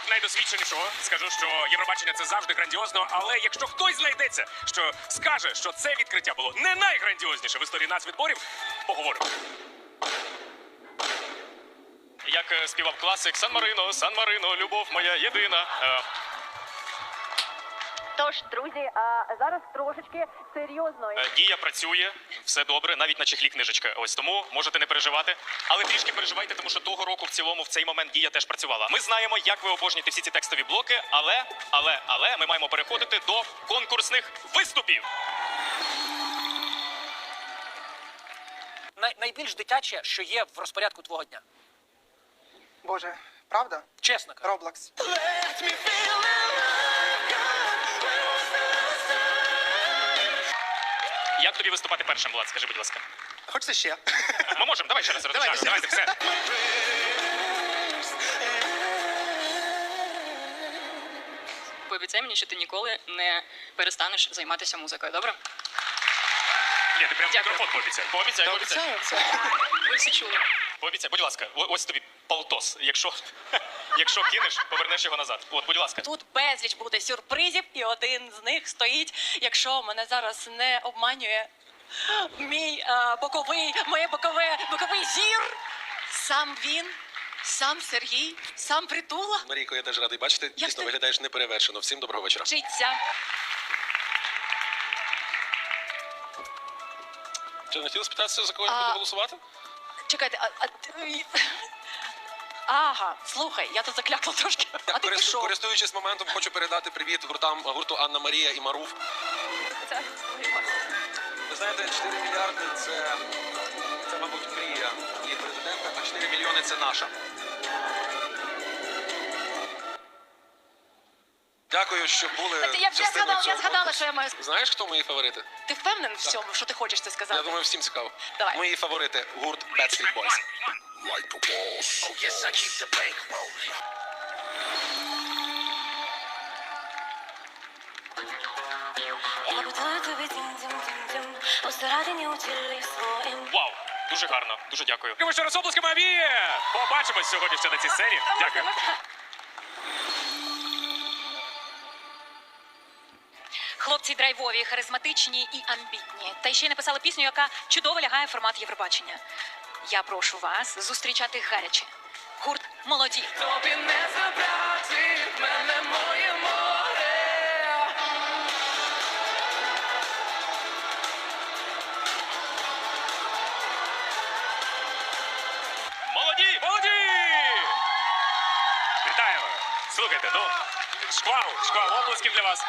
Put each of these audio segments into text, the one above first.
правах найдосвідченішого скажу, що Євробачення це завжди грандіозно. Але якщо хтось знайдеться, що скаже, що це відкриття було не найграндіозніше в історії нацвідборів, поговоримо. Як е, співав класик Сан Марино, Сан Марино, любов моя єдина. Тож, друзі, а зараз трошечки серйозно. е, Дія працює, все добре, навіть на чехлі книжечка. Ось тому можете не переживати. Але трішки переживайте, тому що того року в цілому в цей момент дія теж працювала. Ми знаємо, як ви обожнюєте всі ці текстові блоки, але, але, але ми маємо переходити до конкурсних виступів. Най- найбільш дитяче, що є в розпорядку твого дня. Боже, правда? Чесно кажу. Роблокс. Як тобі виступати першим, Влад? Скажи, будь ласка. Хочете ще? Ми можемо, давай ще раз Давайте розпочнемо. Давайте все. Пообіцяй мені, що ти ніколи не перестанеш займатися музикою, добре? Ні, ти прям Дякую. мікрофон пообіцяй. Пообіцяй, пообіцяй. Ви всі чули. Пообіцяй, будь ласка, о- ось тобі полтос. Якщо, якщо кинеш, повернеш його назад. От, будь ласка. Тут безліч буде сюрпризів, і один з них стоїть, якщо мене зараз не обманює мій е, боковий, моє бокове, боковий зір. Сам він, сам Сергій, сам притула Марійко, я теж радий бачити. Дійсно, ти- виглядаєш неперевершено. Всім доброго вечора. вчиться. Чи не хотіли спитатися, за кого я А- буду голосувати? Чекайте, а, а Ага, слухай, я тут заклякла трошки. А ти Корис- пішов. Користуючись моментом, хочу передати привіт гуртам гурту Анна Марія і Маруф. Це- Ви знаєте, 4 мільярди це, це мабуть, мрія і президента, а 4 мільйони це наша. Дякую, що були. Я, я, частиною згадала, я цього згадала, конкурсу. що я маю. Знаєш, хто мої фаворити? Ти впевнений в цьому, що ти хочеш це сказати? Я думаю, всім цікаво. Давай. Мої фаворити гурт Backstreet Boys. Я тобі своїм. Вау, дуже гарно, дуже дякую. Дякую ще раз оплесками Аві! Побачимось сьогодні ще на цій сцені. Дякую. Хлопці драйвові, харизматичні і амбітні. Та ще й написали пісню, яка чудово лягає в формат Євробачення. Я прошу вас зустрічати гаряче. Гурт молоді. Тобі не забрати мене моє море. Молоді! Молоді! Вітаємо! Слухайте, ну, шквал, шквал оплесків для вас.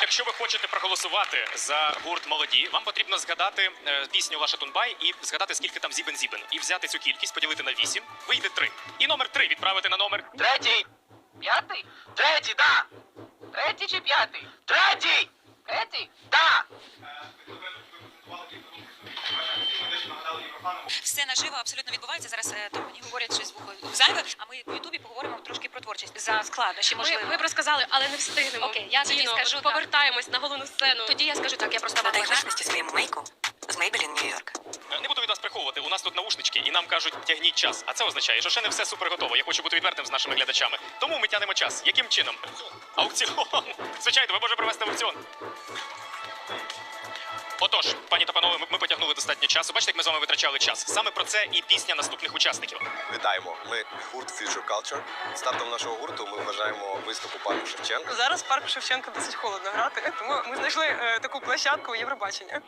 Якщо ви хочете проголосувати за гурт молоді, вам потрібно згадати е, пісню Лаша Тунбай і згадати, скільки там зібен зібен. І взяти цю кількість, поділити на 8, вийде 3. І номер 3 відправити на номер. Третій. П'ятий? Третій, да. Третій чи п'ятий? Третій. Третій? Да. Все наживо абсолютно відбувається. Зараз е, там мені говорять щось зайве, а ми в Ютубі поговоримо трошки про творчість за складнощі, можливо. ми б розказали, але не встигнемо. Окей, я тоді Тіно, скажу, от так. повертаємось на головну сцену. Тоді я скажу так, я просто вам Надай своєму мейку з Maybelline New York. Е, Не буду від вас приховувати. У нас тут наушнички, і нам кажуть, тягніть час. А це означає, що ще не все супер готово. Я хочу бути відвертим з нашими глядачами. Тому ми тянемо час. Яким чином? Аукціон. Звичайно, ви можете провести аукціон. Отож, пані та панове, ми- потягнули достатньо часу. Бачите, як ми з вами витрачали час. Саме про це і пісня наступних учасників. Вітаємо! Ми гурт Future Culture. Стартом нашого гурту ми вважаємо виступ у парку Шевченка. Зараз в парку Шевченка досить холодно грати, тому ми знайшли е, таку площадку Євробачення.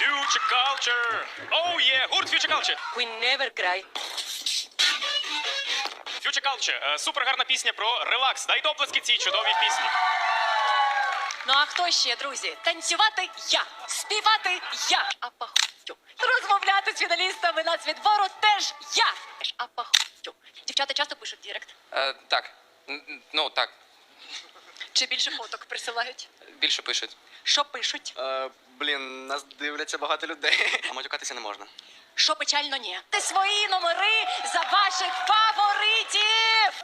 Future Culture! Оу є! Гурт Future Culture! We never cry. Future Culture. Е, Супер гарна пісня про релакс. Дайте оплески цій чудовій пісні. Ну а хто ще, друзі? Танцювати я, співати я. А пахтю. Розмовляти з фіналістами нацвідбору теж я. А пахтю. Дівчата часто пишуть в Дірект. Е, так. Н- н- Ну так, Чи більше фоток присилають? Більше пишуть. Що пишуть? Е, блін, нас дивляться багато людей. А матюкатися не можна. Що печально ні. Ти свої номери за ваших фаворитів.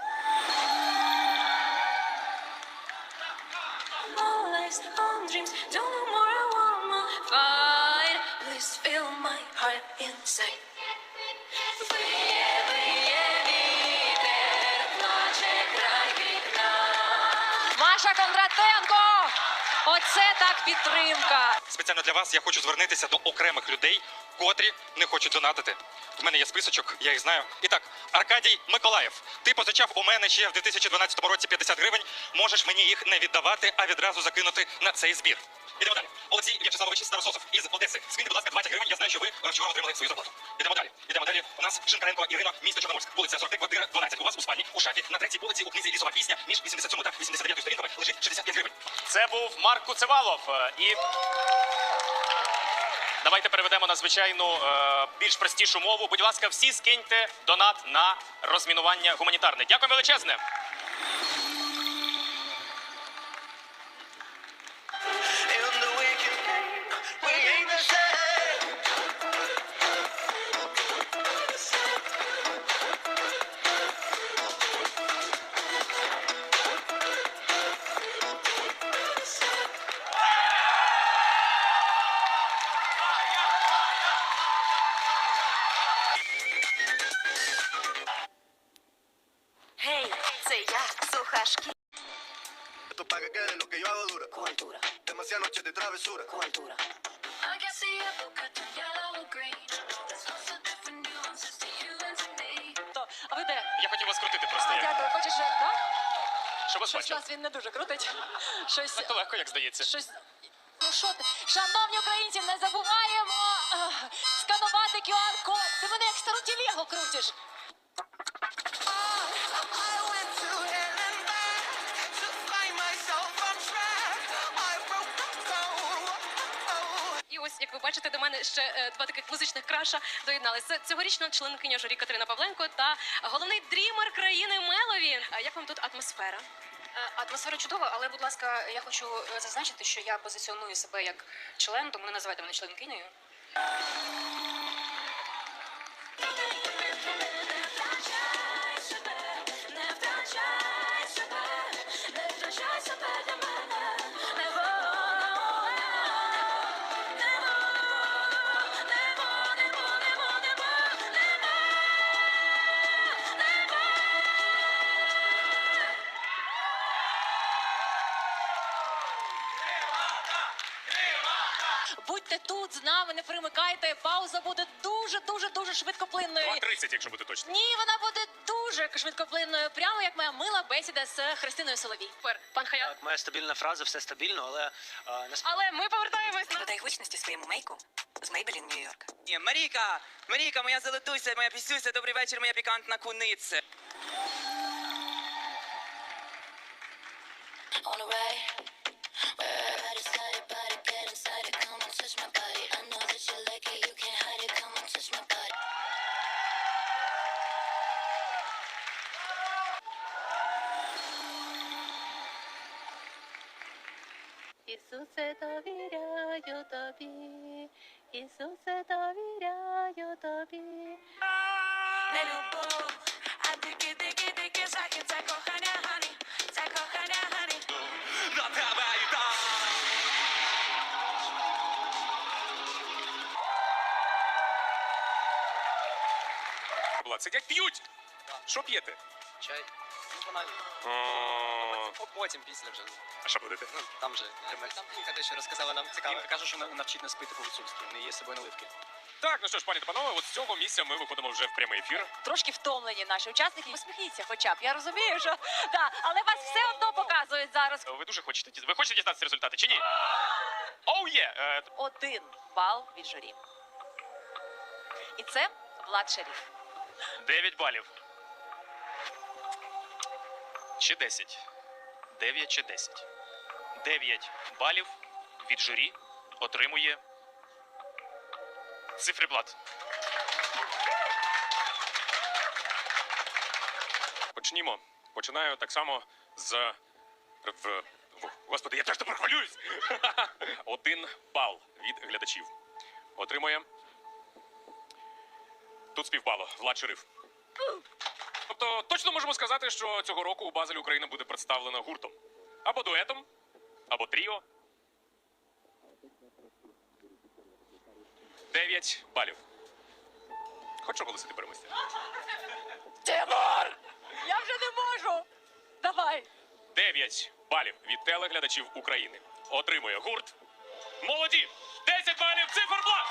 All eyes on dreams, don't know more, I wanna fight. just feel my heart inside. Оце так підтримка. Спеціально для вас я хочу звернутися до окремих людей, котрі не хочуть донатити. В мене є списочок, я їх знаю. І так, Аркадій Миколаєв, ти позичав у мене ще в 2012 році 50 гривень. Можеш мені їх не віддавати, а відразу закинути на цей збір. Ідемо далі. Олексій В'ячеславович Старососов із Одеси. Скиньте, будь ласка, 20 гривень. Я знаю, що ви е, вчора отримали свою зарплату. Ідемо далі. Ідемо далі. У нас Шинкаренко Ірина, місто Чорноморськ. Вулиця 40, квартира 12. У вас у спальні, у шафі, на третій полиці у книзі лісова пісня між 87 та 89 сторінками лежить 65 гривень. Це був Марк Куцевалов. е, І Давайте переведемо на звичайну е, більш простішу мову. Будь ласка, всі скиньте донат на розмінування гуманітарне. Дякую величезне. Це я, суха. Esto para que quede lo que yo hago dura. Con altura, Demasiadas noches de travesura. con altura. I can see your book turn yellow and green. There's lots of different nuances to you and to me. То, а ви де? Я хотів вас крутити просто. А, як. дякую, хочеш, так? Щоб вас Щось бачив. нас він не дуже крутить. Щось. Так то легко, як здається. Щось. Ну що ти? Шановні українці, не забуваємо е, сканувати QR-код. Ти мене як стару тілегу крутиш. Як ви бачите, до мене ще е, два таких музичних краша доєдналися. Цьогорічна членкиня журі Катерина Павленко та головний дрімер країни Мелові. Як вам тут атмосфера? Е, Атмосфера чудова, але, будь ласка, я хочу е, зазначити, що я позиціоную себе як член, тому не називайте мене членкинею. Будьте тут з нами, не примикайте. Пауза буде дуже, дуже, дуже швидкоплинною. 2.30, якщо бути точно. Ні, вона буде дуже швидкоплинною, прямо як моя мила бесіда з Христиною Соловій. Супер, пан Хаят. Так, моя стабільна фраза, все стабільно, але а, насправді. Але ми повертаємось на Додай гучності своєму мейку з Maybelline New York. Маріка, Маріка, моя золотуся, моя пісюся, добрий вечір, моя пікантна куниця. On a ride, Ісусе, довіряю тобі, Ісусе, довіряю тобі. Не любов, а тільки, тільки, тільки захід, це кохання, honey, це кохання, honey. Була, сидять, п'ють. Що п'єте? Чай. Ну. О, Потім, після вже. А що будете? Ну, там же. Там Інка дещо розказала нам цікаво. Інка каже, що навчить нас пити по гуцульськи. Не є з собою наливки. Так, ну що ж, пані та панове, от з цього місця ми виходимо вже в прямий ефір. Трошки втомлені наші учасники. Посміхніться хоча б. Я розумію, що да, але вас все одно показують зараз. Ви дуже хочете діз- Ви хочете дізнатися результати чи ні? Оу є! Е, Один бал від журі. І це Влад Шеріф. 9 балів. Чи 10? 9 чи 10? 9 балів від журі отримує циферблат. Почнімо. Починаю так само з. В... Господи, я теж тепер хвилююсь. Один бал від глядачів. Отримує. Тут співпало. Влад Шериф. Тобто точно можемо сказати, що цього року у Базелі Україна буде представлена гуртом. Або дуетом, або тріо. 9 балів. Хочу оголосити переможця. Тимур! Я вже не можу! Давай! 9 балів від телеглядачів України. Отримує гурт. Молоді! 10 балів циферблат!